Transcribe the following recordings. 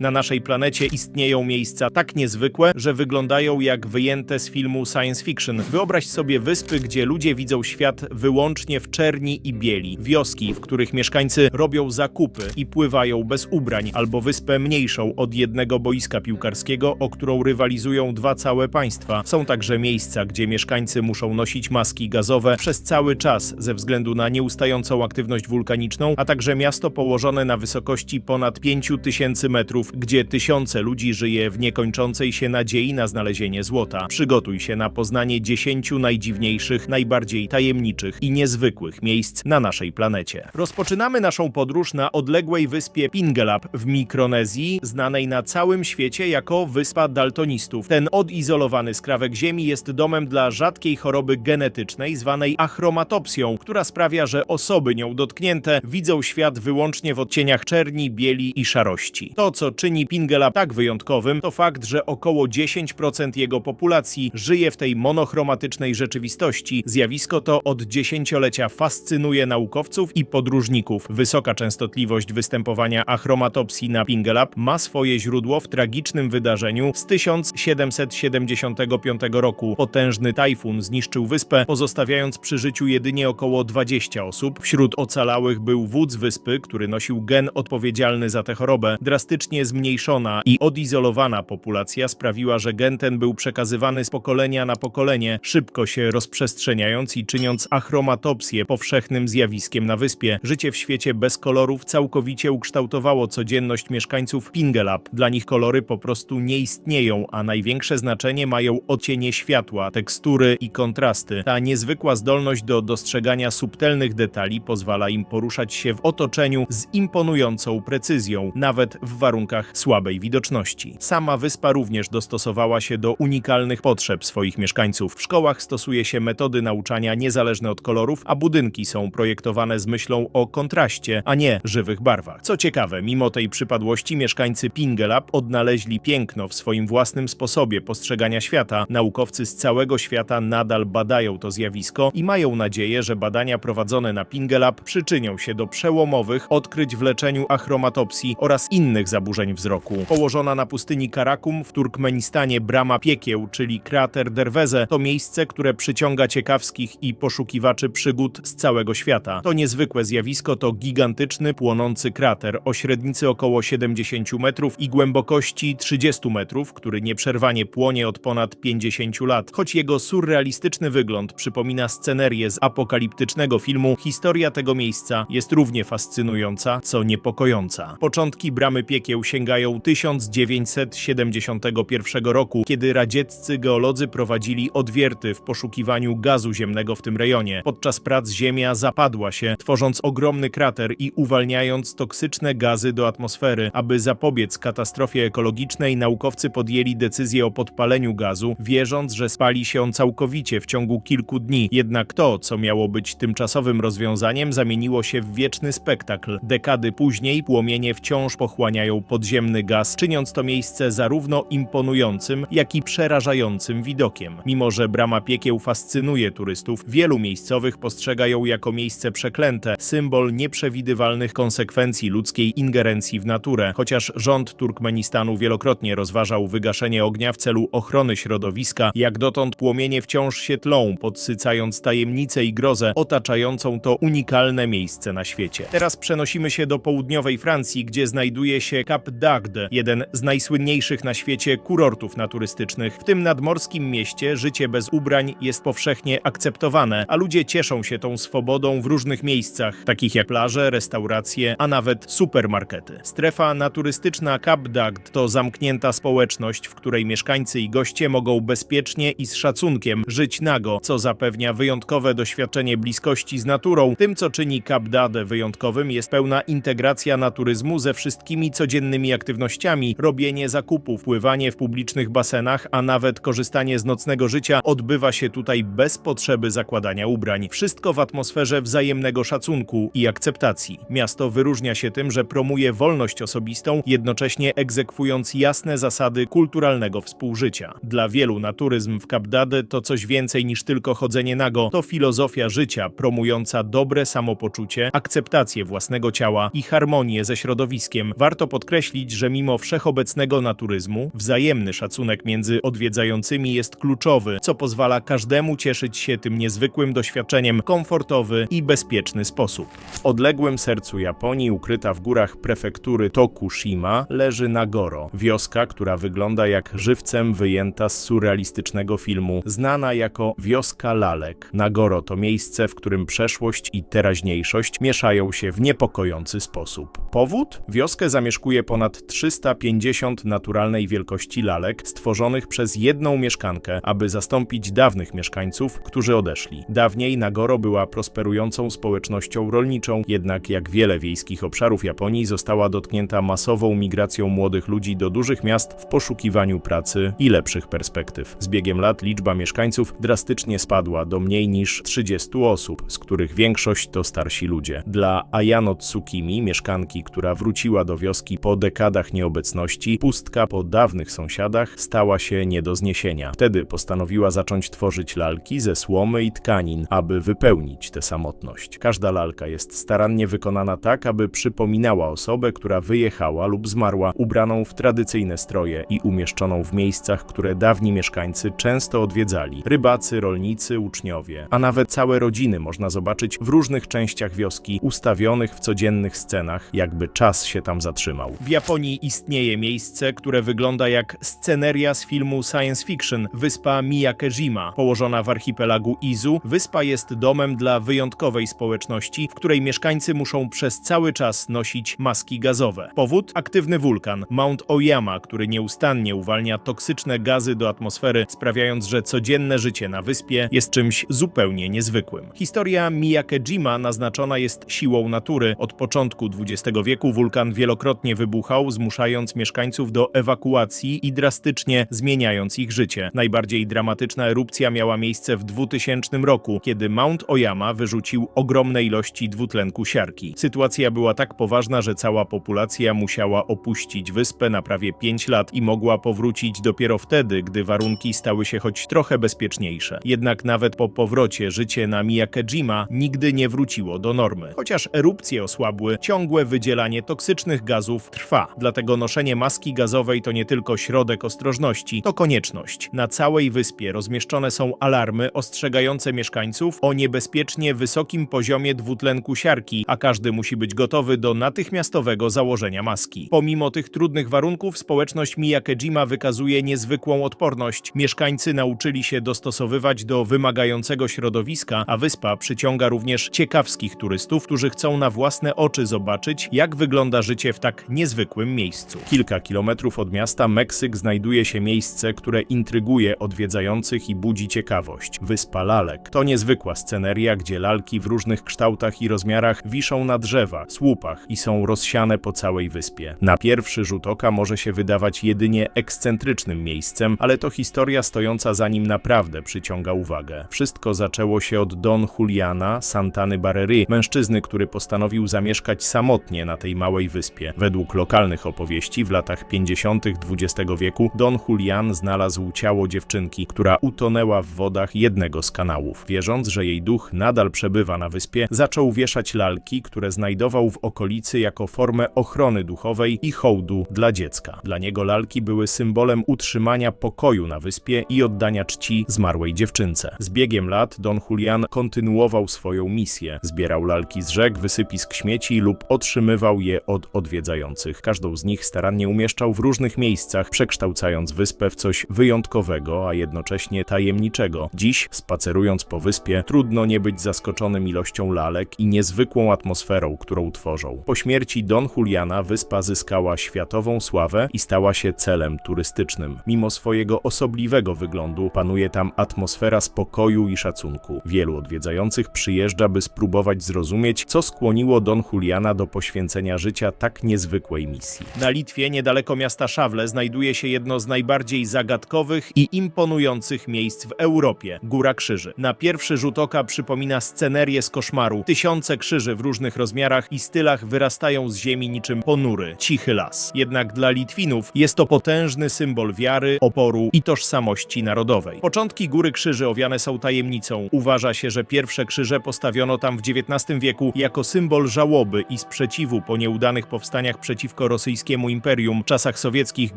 Na naszej planecie istnieją miejsca tak niezwykłe, że wyglądają jak wyjęte z filmu science fiction. Wyobraź sobie wyspy, gdzie ludzie widzą świat wyłącznie w czerni i bieli, wioski, w których mieszkańcy robią zakupy i pływają bez ubrań, albo wyspę mniejszą od jednego boiska piłkarskiego, o którą rywalizują dwa całe państwa. Są także miejsca, gdzie mieszkańcy muszą nosić maski gazowe przez cały czas ze względu na nieustającą aktywność wulkaniczną, a także miasto położone na wysokości ponad 5000 metrów, gdzie tysiące ludzi żyje w niekończącej się nadziei na znalezienie złota. Przygotuj się na poznanie 10 najdziwniejszych, najbardziej tajemniczych i niezwykłych miejsc na naszej planecie. Rozpoczynamy naszą podróż na odległej wyspie Pingelap w Mikronezji, znanej na całym świecie jako Wyspa Daltonistów. Ten odizolowany skrawek Ziemi jest domem dla rzadkiej choroby genetycznej zwanej achromatopsją, która sprawia, że osoby nią dotknięte widzą świat wyłącznie w odcieniach czerni, bieli i szarości. To, co czyni Pingelap tak wyjątkowym, to fakt, że około 10% jego populacji żyje w tej monochromatycznej rzeczywistości. Zjawisko to od dziesięciolecia fascynuje naukowców i podróżników. Wysoka częstotliwość występowania achromatopsji na Pingelap ma swoje źródło w tragicznym wydarzeniu z 1775 roku. Potężny tajfun zniszczył wyspę, pozostawiając przy życiu jedynie około 20 osób. Wśród ocalałych był wódz wyspy, który nosił gen odpowiedzialny za tę chorobę. Drastycznie zmniejszona i odizolowana populacja sprawiła, że gen ten był przekazywany z pokolenia na pokolenie, szybko się rozprzestrzeniając i czyniąc achromatopsję powszechnym zjawiskiem na wyspie. Życie w świecie bez kolorów całkowicie ukształtowało codzienność mieszkańców Pingelap. Dla nich kolory po prostu nie istnieją, a największe znaczenie mają odcienie światła, tekstury i kontrasty. Ta niezwykła zdolność do dostrzegania subtelnych detali pozwala im poruszać się w otoczeniu z imponującą precyzją, nawet w warunkach słabej widoczności. Sama wyspa również dostosowała się do unikalnych potrzeb swoich mieszkańców. W szkołach stosuje się metody nauczania niezależne od kolorów, a budynki są projektowane z myślą o kontraście, a nie żywych barwach. Co ciekawe, mimo tej przypadłości mieszkańcy Pingelap odnaleźli piękno w swoim własnym sposobie postrzegania świata. Naukowcy z całego świata nadal badają to zjawisko i mają nadzieję, że badania prowadzone na Pingelap przyczynią się do przełomowych odkryć w leczeniu achromatopsji oraz innych zaburzeń wzroku. Położona na pustyni Karakum w Turkmenistanie brama piekieł, czyli krater Derweze, to miejsce, które przyciąga ciekawskich i poszukiwaczy przygód z całego świata. To niezwykłe zjawisko to gigantyczny, płonący krater o średnicy około 70 metrów i głębokości 30 metrów, który nieprzerwanie płonie od ponad 50 lat. Choć jego surrealistyczny wygląd przypomina scenerię z apokaliptycznego filmu, historia tego miejsca jest równie fascynująca, co niepokojąca. Początki bramy piekieł sięgają 1971 roku, kiedy radzieccy geolodzy prowadzili odwierty w poszukiwaniu gazu ziemnego w tym rejonie. Podczas prac Ziemia zapadła się, tworząc ogromny krater i uwalniając toksyczne gazy do atmosfery. Aby zapobiec katastrofie ekologicznej, naukowcy podjęli decyzję o podpaleniu gazu, wierząc, że spali się on całkowicie w ciągu kilku dni. Jednak to, co miało być tymczasowym rozwiązaniem, zamieniło się w wieczny spektakl. Dekady później płomienie wciąż pochłaniają podziemny gaz, czyniąc to miejsce zarówno imponującym, jak i przerażającym widokiem. Mimo, że brama piekieł fascynuje turystów, wielu miejscowych postrzega ją jako miejsce przeklęte, symbol nieprzewidywalnych konsekwencji ludzkiej ingerencji w naturę. Chociaż rząd Turkmenistanu wielokrotnie rozważał wygaszenie ognia w celu ochrony środowiska, jak dotąd płomienie wciąż się tlą, podsycając tajemnicę i grozę otaczającą to unikalne miejsce na świecie. Teraz przenosimy się do południowej Francji, gdzie znajduje się Cap d'Agde, jeden z najsłynniejszych na świecie kurortów naturystycznych. W tym nadmorskim mieście życie bez ubrań jest powszechnie akceptowane, a ludzie cieszą się tą swobodą w różnych miejscach, takich jak plaże, restauracje, a nawet supermarkety. Strefa naturystyczna Cap d'Agde to zamknięta społeczność, w której mieszkańcy i goście mogą bezpiecznie i z szacunkiem żyć nago, co zapewnia wyjątkowe doświadczenie bliskości z naturą. Tym, co czyni Cap d'Agde wyjątkowym, jest pełna integracja naturyzmu ze wszystkimi codziennymi aktywnościami, robienie zakupów, pływanie w publicznych basenach, a nawet korzystanie z nocnego życia odbywa się tutaj bez potrzeby zakładania ubrań. Wszystko w atmosferze wzajemnego szacunku i akceptacji. Miasto wyróżnia się tym, że promuje wolność osobistą, jednocześnie egzekwując jasne zasady kulturalnego współżycia. Dla wielu naturyzm w Kapdade to coś więcej niż tylko chodzenie nago, to filozofia życia promująca dobre samopoczucie, akceptację własnego ciała i harmonię ze środowiskiem. Warto podkreślić, podkreślić, że mimo wszechobecnego naturyzmu, wzajemny szacunek między odwiedzającymi jest kluczowy, co pozwala każdemu cieszyć się tym niezwykłym doświadczeniem komfortowy i bezpieczny sposób. W odległym sercu Japonii, ukryta w górach prefektury Tokushima, leży Nagoro, wioska, która wygląda jak żywcem wyjęta z surrealistycznego filmu, znana jako Wioska Lalek. Nagoro to miejsce, w którym przeszłość i teraźniejszość mieszają się w niepokojący sposób. Powód? Wioskę zamieszkuje ponad 350 naturalnej wielkości lalek, stworzonych przez jedną mieszkankę, aby zastąpić dawnych mieszkańców, którzy odeszli. Dawniej Nagoro była prosperującą społecznością rolniczą, jednak jak wiele wiejskich obszarów Japonii została dotknięta masową migracją młodych ludzi do dużych miast w poszukiwaniu pracy i lepszych perspektyw. Z biegiem lat liczba mieszkańców drastycznie spadła do mniej niż 30 osób, z których większość to starsi ludzie. Dla Ayano Tsukimi, mieszkanki, która wróciła do wioski po dekadach nieobecności, pustka po dawnych sąsiadach stała się nie do zniesienia. Wtedy postanowiła zacząć tworzyć lalki ze słomy i tkanin, aby wypełnić tę samotność. Każda lalka jest starannie wykonana tak, aby przypominała osobę, która wyjechała lub zmarła, ubraną w tradycyjne stroje i umieszczoną w miejscach, które dawni mieszkańcy często odwiedzali. Rybacy, rolnicy, uczniowie, a nawet całe rodziny można zobaczyć w różnych częściach wioski, ustawionych w codziennych scenach, jakby czas się tam zatrzymał. Japonii istnieje miejsce, które wygląda jak sceneria z filmu science fiction, wyspa Miyakejima, położona w archipelagu Izu. Wyspa jest domem dla wyjątkowej społeczności, w której mieszkańcy muszą przez cały czas nosić maski gazowe. Powód? Aktywny wulkan Mount Oyama, który nieustannie uwalnia toksyczne gazy do atmosfery, sprawiając, że codzienne życie na wyspie jest czymś zupełnie niezwykłym. Historia Miyakejima naznaczona jest siłą natury. Od początku XX wieku wulkan wielokrotnie wybuchał, zmuszając mieszkańców do ewakuacji i drastycznie zmieniając ich życie. Najbardziej dramatyczna erupcja miała miejsce w 2000 roku, kiedy Mount Oyama wyrzucił ogromne ilości dwutlenku siarki. Sytuacja była tak poważna, że cała populacja musiała opuścić wyspę na prawie 5 lat i mogła powrócić dopiero wtedy, gdy warunki stały się choć trochę bezpieczniejsze. Jednak nawet po powrocie życie na Miyakejima nigdy nie wróciło do normy. Chociaż erupcje osłabły, ciągłe wydzielanie toksycznych gazów trwa. Dlatego noszenie maski gazowej to nie tylko środek ostrożności, to konieczność. Na całej wyspie rozmieszczone są alarmy ostrzegające mieszkańców o niebezpiecznie wysokim poziomie dwutlenku siarki, a każdy musi być gotowy do natychmiastowego założenia maski. Pomimo tych trudnych warunków, społeczność Miyakejima wykazuje niezwykłą odporność. Mieszkańcy nauczyli się dostosowywać do wymagającego środowiska, a wyspa przyciąga również ciekawskich turystów, którzy chcą na własne oczy zobaczyć, jak wygląda życie w tak niezwykłym miejscu. Kilka kilometrów od miasta Meksyk znajduje się miejsce, które intryguje odwiedzających i budzi ciekawość. Wyspa Lalek. To niezwykła sceneria, gdzie lalki w różnych kształtach i rozmiarach wiszą na drzewach, słupach i są rozsiane po całej wyspie. Na pierwszy rzut oka może się wydawać jedynie ekscentrycznym miejscem, ale to historia stojąca za nim naprawdę przyciąga uwagę. Wszystko zaczęło się od Don Juliana Santany Barrery, mężczyzny, który postanowił zamieszkać samotnie na tej małej wyspie. Według lokalnych opowieści w latach 50. XX wieku Don Julian znalazł ciało dziewczynki, która utonęła w wodach jednego z kanałów. Wierząc, że jej duch nadal przebywa na wyspie, zaczął wieszać lalki, które znajdował w okolicy jako formę ochrony duchowej i hołdu dla dziecka. Dla niego lalki były symbolem utrzymania pokoju na wyspie i oddania czci zmarłej dziewczynce. Z biegiem lat Don Julian kontynuował swoją misję. Zbierał lalki z rzek, wysypisk śmieci lub otrzymywał je od odwiedzających. Każdą z nich starannie umieszczał w różnych miejscach, przekształcając wyspę w coś wyjątkowego, a jednocześnie tajemniczego. Dziś, spacerując po wyspie, trudno nie być zaskoczonym ilością lalek i niezwykłą atmosferą, którą tworzą. Po śmierci Don Juliana wyspa zyskała światową sławę i stała się celem turystycznym. Mimo swojego osobliwego wyglądu panuje tam atmosfera spokoju i szacunku. Wielu odwiedzających przyjeżdża, by spróbować zrozumieć, co skłoniło Don Juliana do poświęcenia życia tak niezwykłej misji. Na Litwie, niedaleko miasta Szawle, znajduje się jedno z najbardziej zagadkowych i imponujących miejsc w Europie Góra Krzyży. Na pierwszy rzut oka przypomina scenerię z koszmaru. Tysiące krzyży w różnych rozmiarach i stylach wyrastają z ziemi niczym ponury, cichy las. Jednak dla Litwinów jest to potężny symbol wiary, oporu i tożsamości narodowej. Początki Góry Krzyży owiane są tajemnicą. Uważa się, że pierwsze krzyże postawiono tam w XIX wieku jako symbol żałoby i sprzeciwu po nieudanych powstaniach przeciwko przeciwko rosyjskiemu imperium. W czasach sowieckich,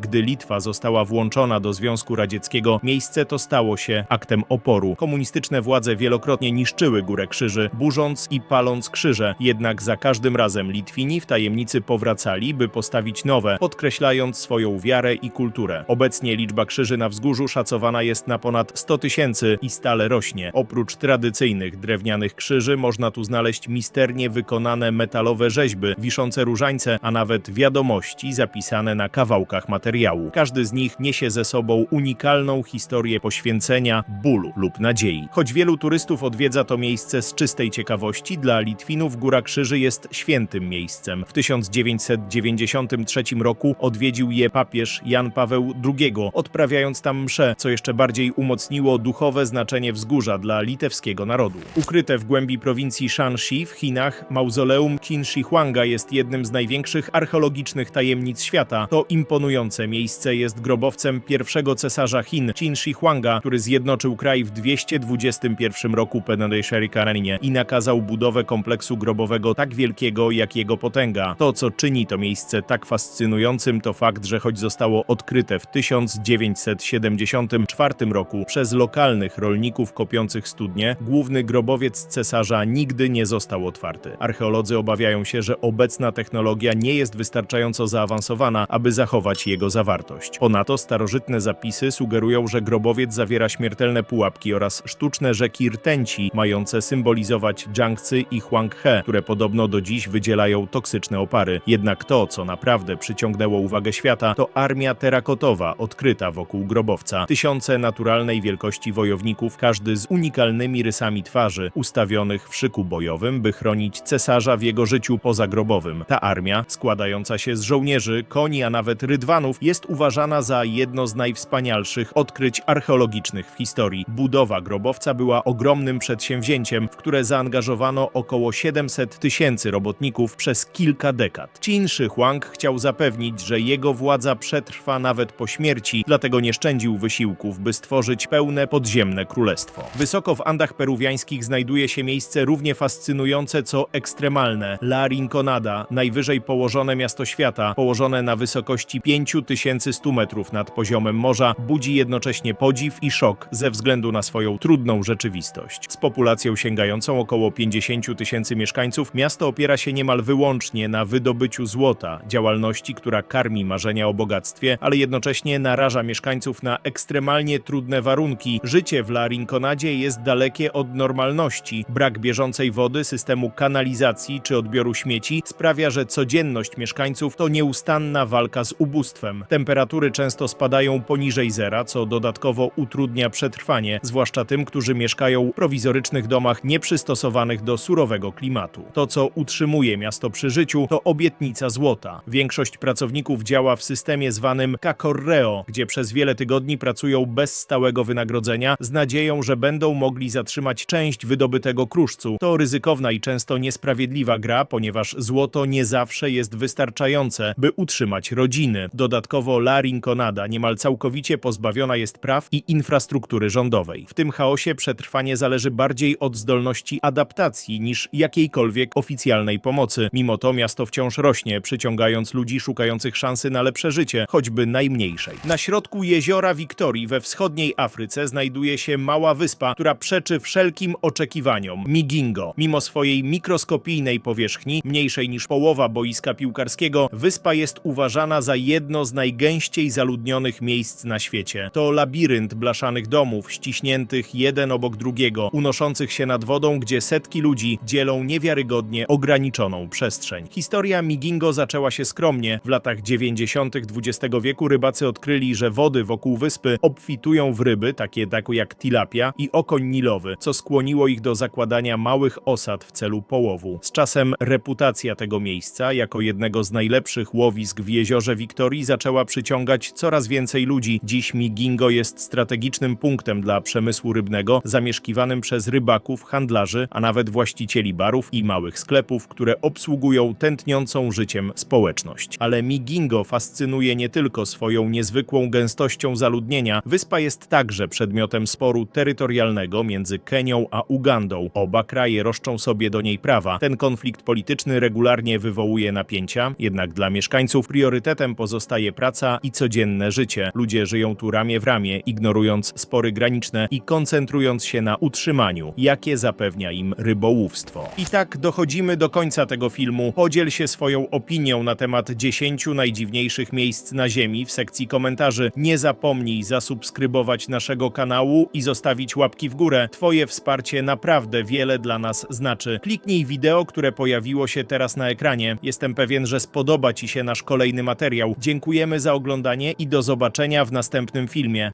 gdy Litwa została włączona do Związku Radzieckiego, miejsce to stało się aktem oporu. Komunistyczne władze wielokrotnie niszczyły Górę Krzyży, burząc i paląc krzyże. Jednak za każdym razem Litwini w tajemnicy powracali, by postawić nowe, podkreślając swoją wiarę i kulturę. Obecnie liczba krzyży na wzgórzu szacowana jest na ponad 100 tysięcy i stale rośnie. Oprócz tradycyjnych drewnianych krzyży można tu znaleźć misternie wykonane metalowe rzeźby, wiszące różańce, a nawet wiadomości zapisane na kawałkach materiału. Każdy z nich niesie ze sobą unikalną historię poświęcenia, bólu lub nadziei. Choć wielu turystów odwiedza to miejsce z czystej ciekawości, dla Litwinów Góra Krzyży jest świętym miejscem. W 1993 roku odwiedził je papież Jan Paweł II, odprawiając tam mszę, co jeszcze bardziej umocniło duchowe znaczenie wzgórza dla litewskiego narodu. Ukryte w głębi prowincji Shanxi w Chinach, mauzoleum Qin Shi Huanga jest jednym z największych archeologicznych tajemnic świata. To imponujące miejsce jest grobowcem pierwszego cesarza Chin, Qin Shi Huanga, który zjednoczył kraj w 221 roku po najszej Kareninie i nakazał budowę kompleksu grobowego tak wielkiego jak jego potęga. To, co czyni to miejsce tak fascynującym, to fakt, że choć zostało odkryte w 1974 roku przez lokalnych rolników kopiących studnie, główny grobowiec cesarza nigdy nie został otwarty. Archeolodzy obawiają się, że obecna technologia nie jest wystarczająco zaawansowana, aby zachować jego zawartość. Ponadto starożytne zapisy sugerują, że grobowiec zawiera śmiertelne pułapki oraz sztuczne rzeki rtęci, mające symbolizować Jiangcy i Huanghe, które podobno do dziś wydzielają toksyczne opary. Jednak to, co naprawdę przyciągnęło uwagę świata, to armia terakotowa odkryta wokół grobowca. Tysiące naturalnej wielkości wojowników, każdy z unikalnymi rysami twarzy, ustawionych w szyku bojowym, by chronić cesarza w jego życiu pozagrobowym. Ta armia, składająca się z żołnierzy, koni, a nawet rydwanów, jest uważana za jedno z najwspanialszych odkryć archeologicznych w historii. Budowa grobowca była ogromnym przedsięwzięciem, w które zaangażowano około 700 tysięcy robotników przez kilka dekad. Qin Shi Huang chciał zapewnić, że jego władza przetrwa nawet po śmierci, dlatego nie szczędził wysiłków, by stworzyć pełne podziemne królestwo. Wysoko w Andach peruwiańskich znajduje się miejsce równie fascynujące co ekstremalne La Rinconada, najwyżej położone miasto świata, położone na wysokości 5100 metrów nad poziomem morza, budzi jednocześnie podziw i szok ze względu na swoją trudną rzeczywistość. Z populacją sięgającą około 50 tysięcy mieszkańców, miasto opiera się niemal wyłącznie na wydobyciu złota, działalności, która karmi marzenia o bogactwie, ale jednocześnie naraża mieszkańców na ekstremalnie trudne warunki. Życie w La Rinconadzie jest dalekie od normalności. Brak bieżącej wody, systemu kanalizacji czy odbioru śmieci sprawia, że codzienność mieszkańców to nieustanna walka z ubóstwem. Temperatury często spadają poniżej zera, co dodatkowo utrudnia przetrwanie, zwłaszcza tym, którzy mieszkają w prowizorycznych domach nieprzystosowanych do surowego klimatu. To, co utrzymuje miasto przy życiu, to obietnica złota. Większość pracowników działa w systemie zwanym Cacorreo, gdzie przez wiele tygodni pracują bez stałego wynagrodzenia, z nadzieją, że będą mogli zatrzymać część wydobytego kruszcu. To ryzykowna i często niesprawiedliwa gra, ponieważ złoto nie zawsze jest wystarczające, by utrzymać rodziny. Dodatkowo La Rinconada niemal całkowicie pozbawiona jest praw i infrastruktury rządowej. W tym chaosie przetrwanie zależy bardziej od zdolności adaptacji niż jakiejkolwiek oficjalnej pomocy. Mimo to miasto wciąż rośnie, przyciągając ludzi szukających szansy na lepsze życie, choćby najmniejszej. Na środku jeziora Wiktorii we wschodniej Afryce znajduje się mała wyspa, która przeczy wszelkim oczekiwaniom Migingo. Mimo swojej mikroskopijnej powierzchni, mniejszej niż połowa boiska piłkarskiego, wyspa jest uważana za jedno z najgęściej zaludnionych miejsc na świecie. To labirynt blaszanych domów, ściśniętych jeden obok drugiego, unoszących się nad wodą, gdzie setki ludzi dzielą niewiarygodnie ograniczoną przestrzeń. Historia Migingo zaczęła się skromnie. W latach 90. XX wieku rybacy odkryli, że wody wokół wyspy obfitują w ryby, takie, takie jak tilapia i okoń nilowy, co skłoniło ich do zakładania małych osad w celu połowu. Z czasem reputacja tego miejsca jako jednego z najlepszych łowisk w jeziorze Wiktorii zaczęła przyciągać coraz więcej ludzi. Dziś Migingo jest strategicznym punktem dla przemysłu rybnego, zamieszkiwanym przez rybaków, handlarzy, a nawet właścicieli barów i małych sklepów, które obsługują tętniącą życiem społeczność. Ale Migingo fascynuje nie tylko swoją niezwykłą gęstością zaludnienia, wyspa jest także przedmiotem sporu terytorialnego między Kenią a Ugandą. Oba kraje roszczą sobie do niej prawa. Ten konflikt polityczny regularnie wywołuje napięcia, Jednak dla mieszkańców priorytetem pozostaje praca i codzienne życie. Ludzie żyją tu ramię w ramię, ignorując spory graniczne i koncentrując się na utrzymaniu, jakie zapewnia im rybołówstwo. I tak dochodzimy do końca tego filmu. Podziel się swoją opinią na temat 10 najdziwniejszych miejsc na Ziemi w sekcji komentarzy. Nie zapomnij zasubskrybować naszego kanału i zostawić łapki w górę. Twoje wsparcie naprawdę wiele dla nas znaczy. Kliknij wideo, które pojawiło się teraz na ekranie. Jestem pewien, że spodoba Ci się nasz kolejny materiał. Dziękujemy za oglądanie i do zobaczenia w następnym filmie.